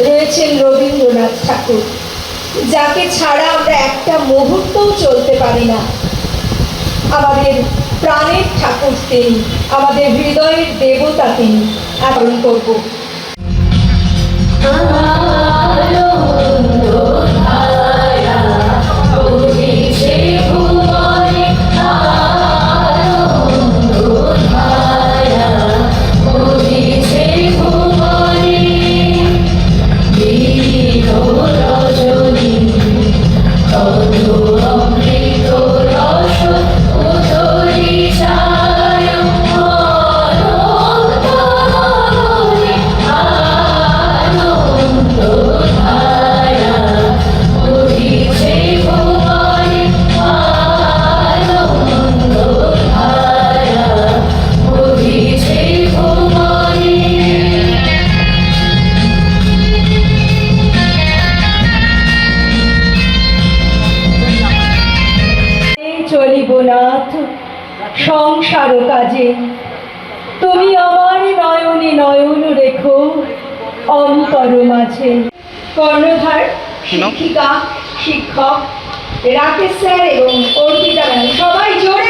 রয়েছেন রবীন্দ্রনাথ ঠাকুর, যাকে ছাড়া আমরা একটা মুহূর্তও চলতে পারি না। আমাদের প্রাণের ঠাকুর তিনি, আমাদের হৃদয়ের দেবতা তিনি। এখন করব। চলিব নাথ সংসার কাজে। তুমি আমার নয়নে নয়ন রেখো অন্তর মাঝে। কর্ণধার শিক্ষিকা শিক্ষক রাকেশ স্যার এবং অর্পিতা ম্যাম সবাই জোরে